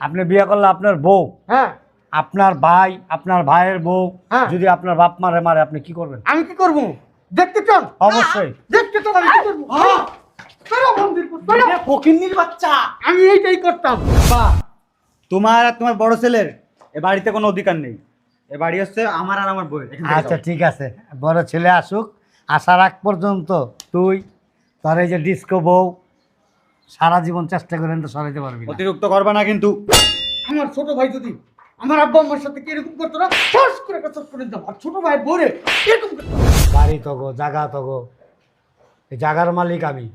আপনি বিয়ে করলে আপনার বউ হ্যাঁ। আপনার ভাই আপনার ভাইয়ের বউ হ্যাঁ। যদি আপনার বাপ মারে মারে আপনি কি করবেন? আমি কি করব? দেখতে চান অবশ্যই। দেখতে চান আমি কি করব? হ্যাঁ। ফকিন্নির বাচ্চা আমি এইটাই করতাম। বা তোমার আর তোমার বড় ছেলের এ বাড়িতে কোনো অধিকার নেই। এ বাড়ি হচ্ছে আমার আর আমার বউয়ের আচ্ছা ঠিক আছে। বড় ছেলে আসুক আসার আগ পর্যন্ত তুই তোর এই যে ডিস্কো বউ সারা জীবন চেষ্টা করেন তো সরাইতে পারবি না। অতিরিক্ত করবা না কিন্তু। আমার ছোট ভাই যদি আমার আব্বা আম্মার সাথে কি এরকম করতো না ঠাস করে একটা চট করে দিতাম। আর ছোট ভাই বোরে এরকম করতো? বাড়ি তগো জাগা তগো। এই জাগার মালিক আমি।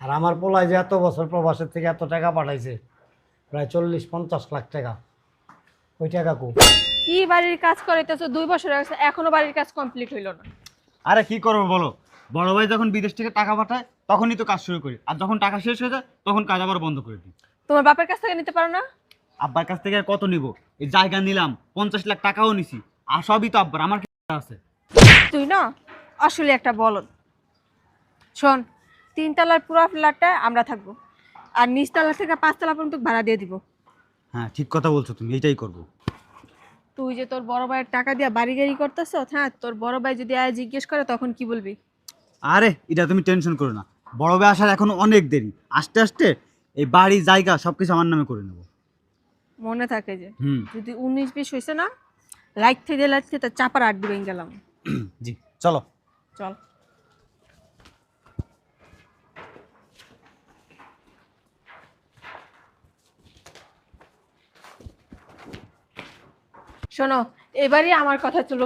আর আমার পোলায় যে এত বছর প্রবাসের থেকে এত টাকা পাঠাইছে প্রায় চল্লিশ পঞ্চাশ লাখ টাকা। ওই টাকা কো? কি বাড়ির কাজ করাইতেছো? দুই বছর হয়ে গেছে এখনও বাড়ির কাজ কমপ্লিট হইল না। আরে কি করব বলো? বড় ভাই যখন বিদেশ থেকে টাকা পাঠায় তখনই তো কাজ শুরু করি। আর যখন টাকা শেষ হয়ে যায় তখন কাজ আবার বন্ধ করে দিই। তোমার বাপের কাছ থেকে নিতে পারো না? আব্বার কাছ থেকে আর কত নিব? এই জায়গা নিলাম পঞ্চাশ লাখ টাকাও নিছি। আর সবই তো আব্বার আমার কি আছে? তুই না আসলে একটা বলদ। শোন তিনতলার পুরো ফ্ল্যাটটা আমরা থাকব। আর নিচতলা থেকে পাঁচতলা পর্যন্ত ভাড়া দিয়ে দিব। হ্যাঁ ঠিক কথা বলছো তুমি এটাই করব। তুই যে তোর বড় ভাইয়ের টাকা দিয়ে বাড়ি গাড়ি করতেছ হ্যাঁ? তোর বড় ভাই যদি আয় জিজ্ঞেস করে তখন কি বলবি? আরে এটা তুমি টেনশন করো না। বড় ভাই আসার এখনও অনেক দেরি। আস্তে আস্তে এই বাড়ি জায়গা সবকিছু আমার নামে করে নেব। মনে থাকে যে হুম। যদি উনিশ বিশ হয়েছে না লাইট থেকে লাইট থেকে তার চাপার আট দিবেন গেলাম। জি চলো। চল। শোনো এবারই আমার কথা চলো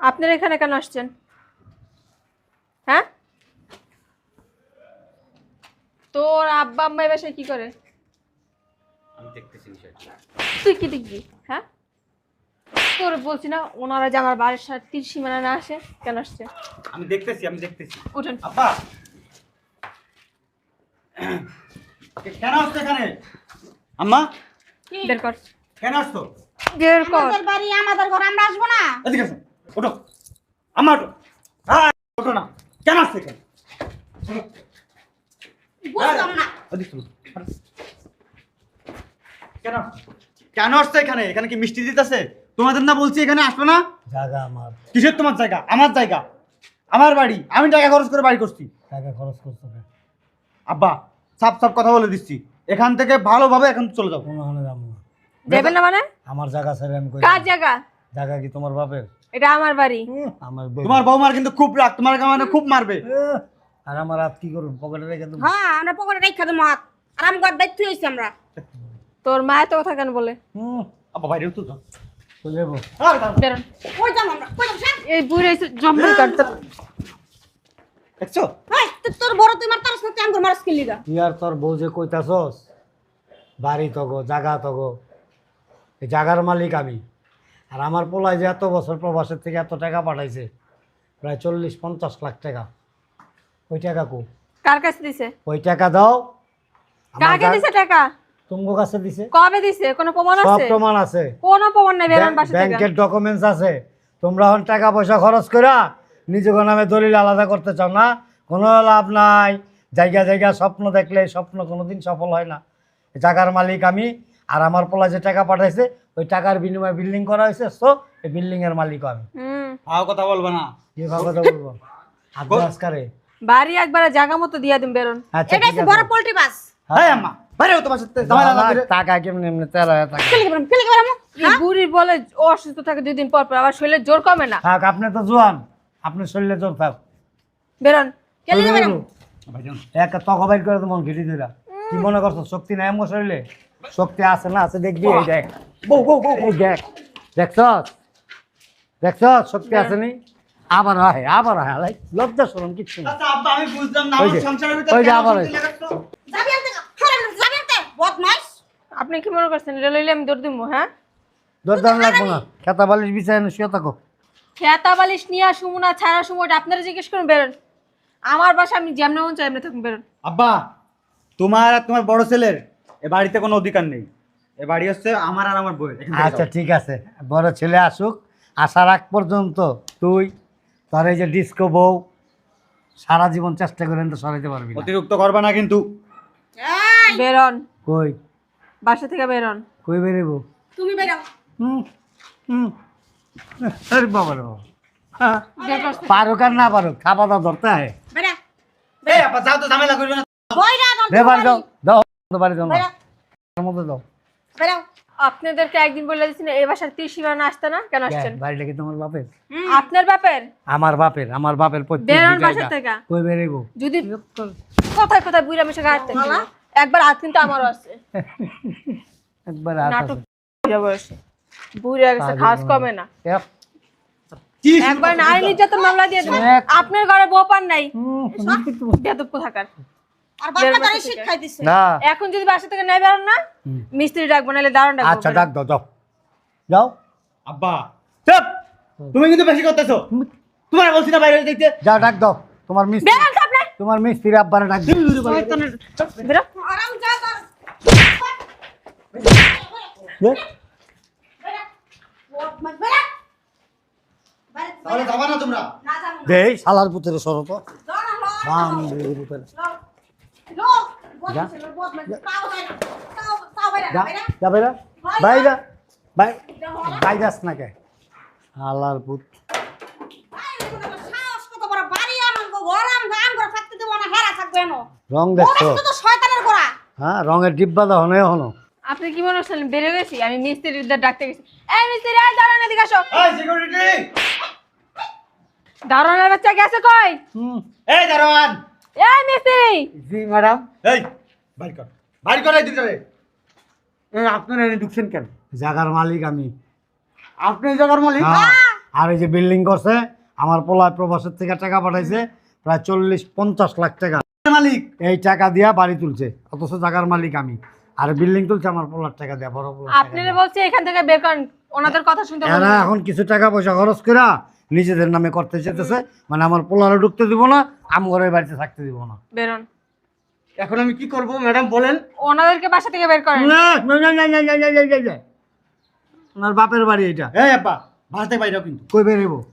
আপনারা এখানে কেন আসছেন? হ্যাঁ? তোর আব্বা আম্মা এ বাসায় কি করে? আমি দেখতেছি বিষয়টা তুই কি দেখবি? হ্যাঁ? তোর বলছি না ওনারা যে আমার বাড়ির সাথে তীর সীমানা না আসে কেন আসছে? আমি দেখতেছি আমি দেখতেছি। উঠেন। আব্বা! কেন আসছো এখানে? আম্মা! বের কর। কেন আসছো? বের কর। আমাদের বাড়ি আমাদের ঘর আমরা আসব না। এদিকে আসো। ওঠো। আমার ওঠো ওঠো না। কেন আসছো। কেন? কেন আসছো এখানে? এখানে কি মিষ্টি দিতেছে? তোমাদের না বলছি এখানে আসবে না? জায়গা আমার। কিসের তোমার জায়গা? আমার জায়গা। আমার বাড়ি। আমি টাকা খরচ করে বাড়ি করছি। টাকা খরচ করতে হবে। আব্বা সাপ সাপ কথা বলে দিচ্ছি। এখান থেকে ভালোভাবে এখন চলে যাব কোনো হানে যাব না। দেবেন না মানে? আমার জায়গা ছেড়ে আমি কার জায়গা? জায়গা কি তোমার বাপের? এটা আমার বাড়ি। আমার বউ। তোমার বৌমার কিন্তু খুব রাগ তোমার মানে খুব মারবে। আর আমার হাত কি করুন? পকেটে রেখে দেবো হ্যাঁ আমরা পকেটে রেখা দেবো হাত আর আমি ঘর দায়িত্ব হয়েছি আমরা। তোর মায়ের তো কথা কেন বলে? হুম, আব্বা বাইরে তো। যাও চলে যাব। আরে বেরোন। কই যাব আমরা? কই স্যার এই বুড়ে এসে জম্বল কাটতে দেখছ? হাই তুই তোর বড় তুই মার তারস না আমি ঘর মারস কিনলি গা তুই আর তোর বউ যে কইতাছস বাড়ি তগো জাগা তগো এই জাগার মালিক আমি। আর আমার পোলায় যে এত বছর প্রবাসের থেকে এত টাকা পাঠাইছে প্রায় চল্লিশ পঞ্চাশ লাখ টাকা। ওই টাকা কো? কার কাছে দিছে? ওই টাকা দাও। আমার কাকে দিছে টাকা? তুমগো কাছে দিছে। কবে দিছে? কোনো প্রমাণ সব আছে? প্রমাণ আছে। কোনো প্রমাণ নাই বেরোন বাসা থেকে। ব্যাংকের ডকুমেন্টস আছে। তোমরা এখন টাকা পয়সা খরচ করা নিজেকে নামে দলিল আলাদা করতে চাও না? কোনো লাভ নাই। জায়গা জায়গা স্বপ্ন দেখলে স্বপ্ন কোনোদিন সফল হয় না। টাকার মালিক আমি। আর আমার পোলা যে টাকা পাঠাইছে ওই টাকার বিনিময়ে বিল্ডিং করা হয়েছে সো এই বিল্ডিং এর মালিকও আমি। হুম। ভাও কথা বলবে না। কি কথা বলব? আজকারে বাড়ি একবারে জায়গা মতো দিয়া দিন বেরোন। আচ্ছা এটা আছে। বড় পোল্ট্রি বাস। হ্যাঁ। আম্মা। বাইরে তোমার সাথে টাকা কেমনি এমনি তেরা টাকা বুড়ি বলে অসুস্থ থাকে দুই দিন পর পর আবার শরীরে জোর কমে না। থাক আপনি তো জোয়ান আপনি শরীরে জোর থাক। বেরোন খেলে গেলাম ভাইজান, করে তো মন ঘিটি দিলা কি মনে করছ শক্তি নাই আমার শরীরে? শক্তি আছে না আছে দেখবি এই দেখ। বউ বউ বউ এই দেখ দেখছ দেখছ শক্তি আছে নি? আবার হয় আবার হয় লাই লজ্জা শরম কিচ্ছু না আচ্ছা আমি বুঝলাম না আমার সংসারের ভিতরে ওই যে আবার? যাবি আনতে যাবি আনতে বদমাইশ। আপনি কি মনে করছেন লইলে আমি দৌড় দিব হ্যাঁ? দরদাম লাগবো না। খেতা বালিশ বিছায় শুয়ে থাকো। খেতা বালিশ নিয়ে আসুম না ছাড়া সময় আপনারা জিজ্ঞেস করুন বেরোন। আমার বাসা আমি যেমন মন চাই এমনি থাকুন বেরোন। আব্বা তোমার আর তোমার বড় ছেলের এ বাড়িতে কোনো অধিকার নেই। এ বাড়ি হচ্ছে আমার আর আমার এখান থেকে আচ্ছা যাও। ঠিক আছে। বড় ছেলে আসুক আসার আগ পর্যন্ত তুই তোর এই যে ডিস্কো বউ সারা জীবন চেষ্টা করেন তো সরাইতে পারবি না। অতিরিক্ত করবে না কিন্তু। এই! বেরন। কই? বাসা থেকে বেরন। কই বেরেবো? তুমি বেরো। হুম হুম। আরে বাবা রে বাবা। হ্যাঁ। পারুক আর না পারুক খাওয়া দাওয়া ধরতে হয় বেরা এই আপা যাও তো ঝামেলা করবে না। বইরা নন দাও দাও বাড়ি দাও না। বেরা মধ্যে দাও বেরা আপনাদেরকে একদিন বলে দিচ্ছি না এই বাসার ত্রিসীমানা আসতে না কেন আসছেন? বাড়িটা কি তোমার বাপের? আপনার বাপের? আমার বাপের আমার বাপের বেরোন বাসা থেকে। কই বেরেবো যদি কোথায় কোথায় বুড়া মিশে গাড়তে একবার হাত কিন্তু আমারও আছে। একবার নাটক বুড়া গেছে খাস কমে না। কি একবার নারী নির্যাতন মামলা দিয়ে দেবেন আপনার ঘরে বউ পান নাই। বেদব কোথাকার? আর বেরো। শিক্ষা দিছে। না। এখন যদি বাসা থেকে নেই বেরোন না মিস্ত্রি ডাকবো নাহলে দারুণ ডাকবো আচ্ছা ডাক দাও যাও। যাও। আব্বা। চুপ। তুমি কিন্তু বেশি করতেছো। তোমার বলছি না বাইরে দেখতে। যাও ডাক দাও। তোমার মিস্ত্রি বেরোন তো আপনি তোমার মিস্ত্রি আব্বারে ডাক দিও। বেরো। আরাম যা। বেরা বেরা তাহলে যাবা না তোমরা? না যাব না। দে শালার পুত্রের সরো তো। যাও না লো বাম দিয়ে হ্যাঁ রঙের ডিব্বা হনো। আপনি কি মনে হচ্ছেন বেড়ে গেছি? আমি মিস্ত্রির ডাকতে গেছি। এই মিস্ত্রি দারোয়ানের বাচ্চা গেছে কই? এই দারোয়ান! এই মিস্ত্রি! জি ম্যাডাম। এই বাইর কর। বাইর কর এই আপনারা এনে ঢুকছেন কেন? জাগার মালিক আমি। আপনি এই জায়গার মালিক? হ্যাঁ। আর এই যে বিল্ডিং করছে আমার পোলায় প্রবাসের থেকে টাকা পাঠাইছে প্রায় চল্লিশ পঞ্চাশ লাখ টাকা। মালিক? এই টাকা দিয়া বাড়ি তুলছে অথচ জাগার মালিক আমি। আর বিল্ডিং তুলছে আমার পোলার টাকা দিয়া বড় পোলার টাকা আপনারা বলছি এখান থেকে বের করেন। ওনাদের কথা শুনতে এরা এখন কিছু টাকা পয়সা খরচ করে নিজেদের নামে করতে চেতেছে মানে আমার পোলারও ঢুকতে দিব না আম ঘরের বাড়িতে থাকতে দিব না। বেরোন। এখন আমি কি করব ম্যাডাম বলেন। ওনাদেরকে বাসা থেকে বের করেন। না, না, না, না, না, না, না, না। ওনার বাপের বাড়ি এটা। এই আব্বা বাসা থেকে বাইরেও কিন্তু। কই বেরেবো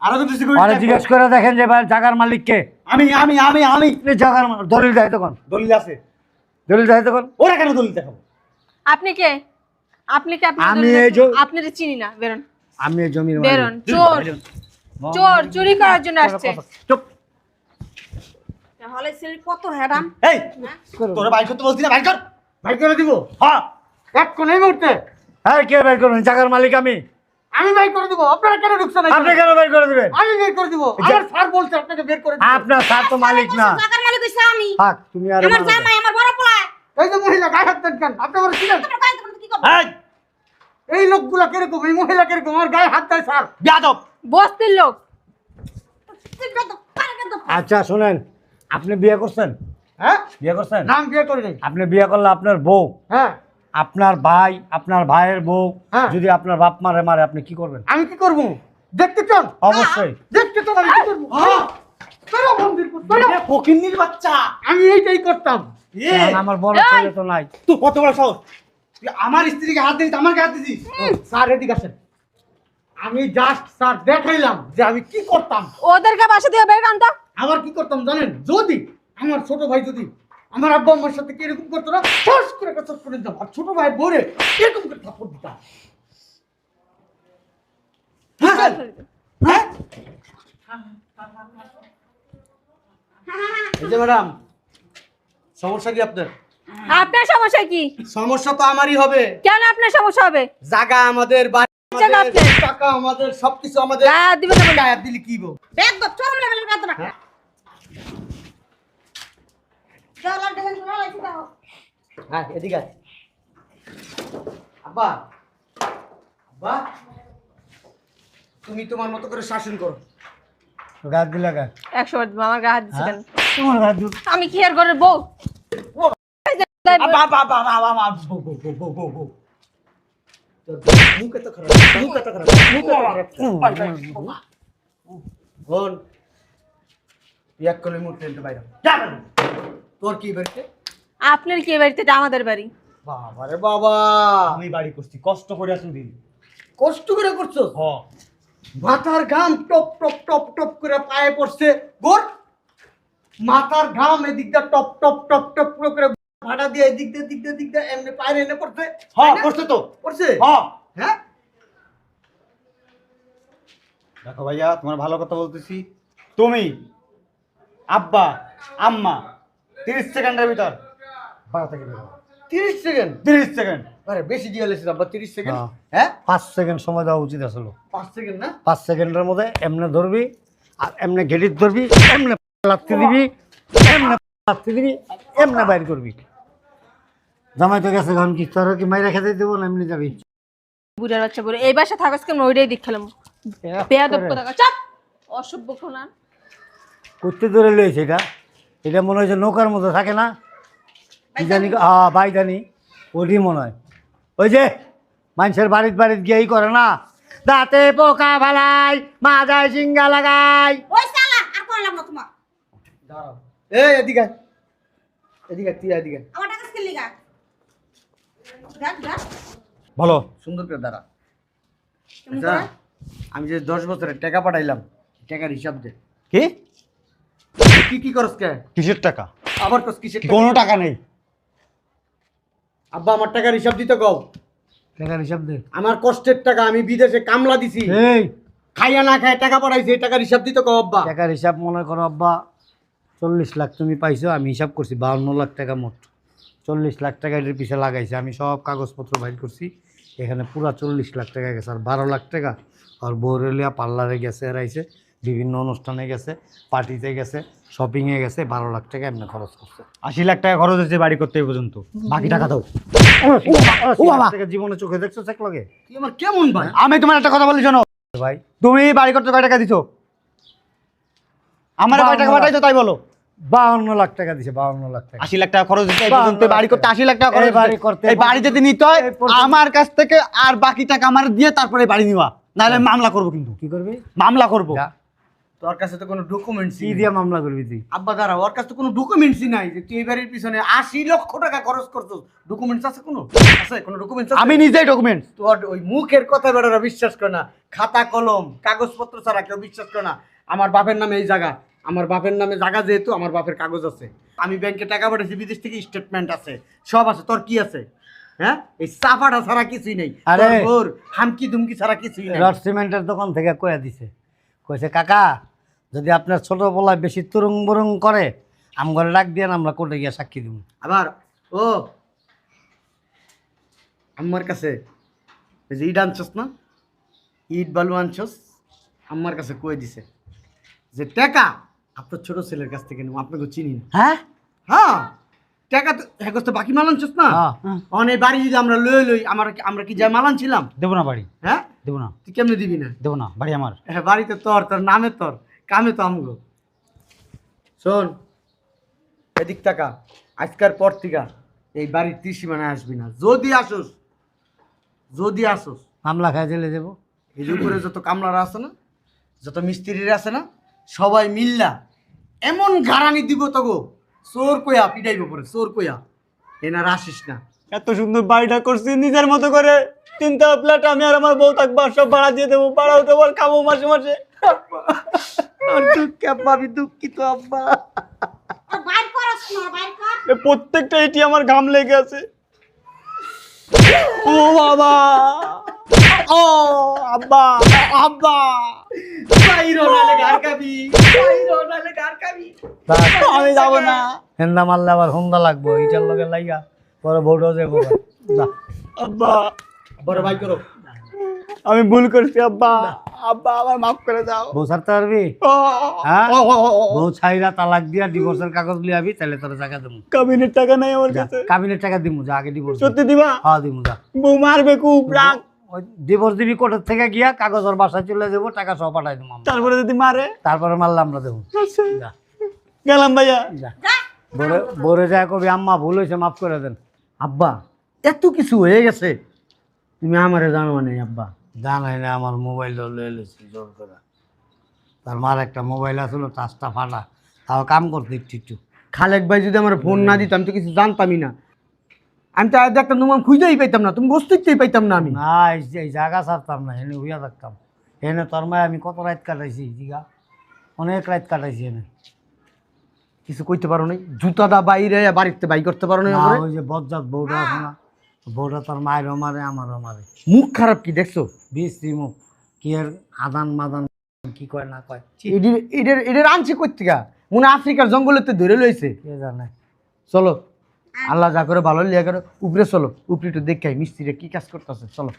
আরও কিন্তু আরে সিকিউরিটি জিজ্ঞেস করে দেখেন যে ভাই জাগার মালিক কে? আমি আমি আমি আমি। এই জাগার মালিক দলিল দেয় তখন। দলিল আছে। দলিল দেয় তখন। ওরা কেন দলিল দেখাবো? আপনি কে? আপনি কে? আপনি আমি এই যে- আপনার চিনি না। বেরোন। আমি এই জমির মালিক। বেরোন। চোর। চোর চুরি করার জন্য আসছে। চুপ। হলে ছেলে কত হেরাম এই তোরা বাইর করতে বলছি না বাইর কর। ভাই করে দিব? হ্যাঁ এক এই মুহূর্তে? হ্যাঁ কে বের করবেন জাগার মালিক আমি। আমি ভাই করে দিব। আপনারা কেন ঢুকছেন আপনি কেন বের করে দিবেন? আমি বের করে দিব। আমার স্যার বলছে আপনাকে বের করে দিতে। আপনার স্যার তো মালিক না। জাগার মালিক হইছে আমি। থাক তুমি আর আমার জামাই আমার বড় পোলা। এই যে মহিলা গায়ে হাত দেন কেন? আপনি আমার কই তোমরা কি করবে? এই লোকগুলা কীরকম? এই মহিলা কীরকম? আমার গায়ে হাত দেয় স্যার। বেয়াদব। বস্তির লোক। আচ্ছা শুনেন আপনি বিয়ে করছেন? হ্যাঁ? বিয়ে করছেন? নাম বিয়ে করে নেই। আপনি বিয়ে করলে আপনার বউ হ্যাঁ। আপনার ভাই আপনার ভাইয়ের বউ হ্যাঁ। যদি আপনার বাপ মারে মারে আপনি কি করবেন? আমি কি করব? দেখতে চান অবশ্যই। দেখতে চান আমি কি করব? হ্যাঁ। মন্দির কর, ফকিন্নির বাচ্চা। আমি এইটাই করতাম। এ আমার বড়! ছেলে তো নাই। তুই কত বড় সাহস? তুই আমার স্ত্রীকে হাত দিস আমার হাত দিছিস স্যার এদিকে আসেন। আমি জাস্ট স্যার দেখাইলাম যে আমি কি করতাম। ওদেরকে বাসা দিয়ে বের করেন তো আমার কি করতাম জানেন? যদি আমার ছোট ভাই যদি আমার আব্বা সাথে কি এরকম করতো না ঠস করে করে দিতাম আর ছোট ভাই বলে এরকম করে দিতাম হ্যাঁ? এই যে ম্যাডাম সমস্যা কি আপনার? আপনার সমস্যা কি? সমস্যা তো আমারই হবে। কেন আপনার সমস্যা হবে? জায়গা আমাদের বাড়ি আমাদের, টাকা আমাদের সবকিছু আমাদের। গায়ে হাত না বলে। দিলে কি বল বেদ দপ চরম লেভেলের বেদ রাখা যাও দেখেন তোমরা লাইছি দাও হ্যাঁ এদিকে আব্বা আব্বা তুমি তোমার মতো করে শাসন করো। গাছ দিলে গা আমার দিচ্ছে হ্যাঁ? তোমার গাছ আমি কি আর ঘরের বউ? काय হন এক কলে মোট ট্রেনটা বাইরে। তোর কি বাড়িতে? আপনার কে আমি বাড়ি করছি কষ্ট করে আসুন কষ্ট করে হ। মাথার ঘাম টপ টপ টপ টপ করে পায়ে পড়ছে। গোট মাথার ঘাম এদিকটা টপ টপ টপ টপ করে দিয়ে এদিক দিয়ে দিক দিয়ে দিক দিয়ে এমনি পায়ের এনে পড়ছে। হ্যাঁ করছে তো। পড়ছে? হ্যাঁ। হ্যাঁ? দেখো ভাইয়া তোমার ভালো কথা বলতেছি। তুমি আব্বা আম্মা তিরিশ সেকেন্ডের ভিতর। বাড়া থেকে বের তিরিশ সেকেন্ড? তিরিশ সেকেন্ড। আরে বেশি দিয়ে লেছিস আব্বা তিরিশ সেকেন্ড। হ্যাঁ। হ্যাঁ? পাঁচ সেকেন্ড সময় দেওয়া উচিত আসলো। পাঁচ সেকেন্ড না? পাঁচ সেকেন্ডের মধ্যে এমনে ধরবি আর এমনে ধরবি এমনে লাগতে দিবি এমনে লাগতে দিবি এমনে বাইর করবি। জামাই তো গেছে এখন কি তোর কি মাইরা খেতে দেবো না এমনি যাবি? বুড়ার বাচ্চা বুড়ো এই বাসা থাকাস কেমন ওইটাই বেয়াদব চাপ! অসভ্য খোনা। করতে ধরে লয়েছে এটা। এটা মনে হয় যে নৌকার মধ্যে থাকে না? কি জানি হ্যাঁ বাই জানি ওটি মনে হয়। ওই যে মানুষের বাড়ির বাড়ির গিয়েই করে না? দাঁতে পোকা ভালাই মাজায় সিঙ্গা লাগাই। ওই শালা আর করলাম না তোমার। দাঁড়াও। এই এদিকে এদিকে তুই এদিকে আমার টাকা স্কেল লিগা। দেখ সুন্দর করে দাঁড়া। আচ্ছা, আমি যে দশ বছরের টাকা পাঠাইলাম টাকার হিসাব দে। কি? কি কি করস কে? কিসের টাকা? আবার কস কিসের টাকা? কোনো টাকা নেই। আব্বা আমার টাকার হিসাব দিতে কও। টাকার হিসাব দে। আমার কষ্টের টাকা আমি বিদেশে কামলা দিছি। এই। খাইয়া না খায় টাকা পাঠাইছি এই টাকার হিসাব দিতে কও আব্বা। টাকার হিসাব মনে করো আব্বা চল্লিশ লাখ তুমি পাইছো আমি হিসাব করছি বাউন্ন লাখ টাকা মোট। চল্লিশ লাখ টাকা এটার পিছিয়ে লাগাইছে। আমি সব কাগজপত্র বাইর করছি। এখানে পুরা চল্লিশ লাখ টাকা গেছে আর বারো লাখ টাকা। আর বৌরেলিয়া পার্লারে গেছে এরাইছে বিভিন্ন অনুষ্ঠানে গেছে পার্টিতে গেছে শপিংয়ে গেছে বারো লাখ টাকা এমনি খরচ করছে। আশি লাখ টাকা খরচ হয়েছে বাড়ি করতে পর্যন্ত। বাকি টাকা দাও। জীবনে চোখে দেখছ চেক লগে? কেমন ভাই? আমি তোমার একটা কথা বলি শোনো। ভাই। তুমি বাড়ি করতে কয় টাকা দিছো? আমার কয় টাকা পাঠাইছো তাই বলো। বাউন্ন লাখ টাকা দিছে বাউন্ন লাখ টাকা। আশি লাখ টাকা খরচ হচ্ছে এই পর্যন্ত বাড়ি করতে আশি লাখ টাকা খরচ বাড়ি করতে এই বাড়ি যদি নিতে হয় আমার কাছ থেকে আর বাকি টাকা আমার দিয়ে তারপরে বাড়ি নিবা। নাহলে মামলা করব কিন্তু। কি করবি? মামলা করব। তোর কাছে তো কোনো ডকুমেন্টস কি দিয়ে মামলা করবি তুই? আব্বা দাঁড়া ওর কাছে তো কোনো ডকুমেন্টসই নাই যে তুই এই বাড়ির পিছনে আশি লক্ষ টাকা খরচ করছিস। ডকুমেন্টস আছে কোনো? আছে? কোনো ডকুমেন্টস আমি নিজেই ডকুমেন্ট তোর ওই মুখের কথা বেড়ারা বিশ্বাস করে না। খাতা কলম কাগজপত্র ছাড়া কেউ বিশ্বাস করে না। আমার বাপের নামে এই জায়গা। আমার বাপের নামে জায়গা যেহেতু আমার বাপের কাগজ আছে। আমি ব্যাংকে টাকা পাঠাচ্ছি বিদেশ থেকে স্টেটমেন্ট আছে সব আছে তোর কি আছে? হ্যাঁ? এই চাপাটা ছাড়া কিছুই নেই। আরে। ঘোর হামকি দুমকি ছাড়া কিছুই নেই। রড সিমেন্টের দোকান থেকে কয়ে দিছে। কইছে কাকা যদি আপনার ছোট বলায় বেশি তুরুং বরুং করে আমগরে ডাক দিয়ে আমরা কোর্টে গিয়ে সাক্ষী দিব আবার ও আমার কাছে এই যে ইট আনছস না? ইট বালু আনছস? আমার কাছে কয়ে দিছে যে টাকা আপনার ছোট ছেলের কাছ থেকে নেব আপনাকে চিনি না। হ্যাঁ? হ্যাঁ? টাকা তো হ্যাঁ তো বাকি মাল আনছস না? হ্যাঁ। অনেক বাড়ি যদি আমরা লই লই আমরা আমরা কি যা মাল আনছিলাম? দেবো না বাড়ি। হ্যাঁ? দেবো না। তুই কেমনে দিবি না? দেবো না বাড়ি আমার। হ্যাঁ বাড়িতে তোর তোর নামে তোর কামে তো আমগো। শোন এদিক টাকা আজকের পর থেকে এই বাড়ির ত্রিসীমানে আসবি না। যদি আসোস যদি আসোস। মামলা খাই চলে যাব এই উপরে যত কামলারা আছে না যত মিস্ত্রিরা আছে না সবাই মিল্লা এমন ঘাড়ানি দিব তগো। চোর কইয়া পিটাইব পরে চোর কইয়া। এনার আসিস না। এত সুন্দর বাড়িটা করছি নিজের মতো করে। তিনটা ফ্ল্যাট আমি আর আমার বউ থাকব সব ভাড়া দিয়ে দেবো ভাড়াও দেবো আর খাব মাসে মাসে। আব্বা। আমি দুঃখিত আব্বা। আর বাইর করস না বাইর কর। এ প্রত্যেকটা এটি আমার ঘাম লেগে আছে। ও বাবা। ও আব্বা আব্বা। বাইরো নালে গার কাবি বাইরো নালে গার কাবি আমি যাব না। হেন্দা মারলে আবার হুন্দা লাগবো এইটার লগে লাইগা পরে ভোটও যাব যা। আব্বা বড় ভাই করো। আমি ভুল করছি আব্বা। আব্বা আমার মাফ করে দাও। বউ ছাড়তে পারবি? হ্যাঁ? ও, ও, ও, ও। বউ ছাইরা তালাক দিয়া ডিভোর্সের কাগজ লিয়াবি তাহলে তোর টাকা দেবো কাবিনের টাকা নাই আমার যা কাছে। কাবিনের টাকা দিমু যা আগে ডিভোর্স সত্যি দিবা? হ্যাঁ দিমু যা। বউ মারবে খুব রাগ। ডিভোর্স দিবি কোর্টের থেকে গিয়া কাগজ ওর বাসায় চলে দেবো টাকা সব পাঠাই দেবো তারপরে যদি মারে? তারপরে মারলে আমরা দেবো। যা। গেলাম ভাইয়া। যা। বলে বলে যায় কবি আম্মা ভুল হয়েছে মাফ করে দেন। আব্বা এত কিছু হয়ে গেছে। তুমি আমারে জানো না আব্বা। জানাই না আমার মোবাইল লয়ে জোর করে। তার মার একটা মোবাইল আসলো টাচটা ফাটা। তাও কাম করতে একটু একটু। খালেক ভাই যদি আমার ফোন না দিত আমি তো কিছু জানতামই না। আমি তো আজ একটা তোমার খুঁজেই পাইতাম না তুমি বস্তুতেই পাইতাম না আমি। না এই জায়গা ছাড়তাম না এনে হইয়া থাকতাম। এনে তোর মায় আমি কত রাত কাটাইছি জিগা? অনেক রাত কাটাইছি এনে। কিছু কইতে পারো নাই। জুতাটা বাইরে বাড়িতে বাই করতে পারো নাই না, আমারে? ওই যে বজ্জাত বউটা আছে না বউটা তোর মায়েরও মারে আমারও মারে। মুখ খারাপ কি দেখছ? বিশ্রী মুখ। কি আর আদান মাদান কি কয় না কয় এদের এদের এদের আনছে কোথেকে মনে হয় আফ্রিকার জঙ্গলেতে ধরে লইছে। কে জানে। চলো আল্লাহ যা করে ভালো লিয়া করে। উপরে চলো উপরে একটু দেখাই মিস্ত্রিরা কি কাজ করতেছে। চলো।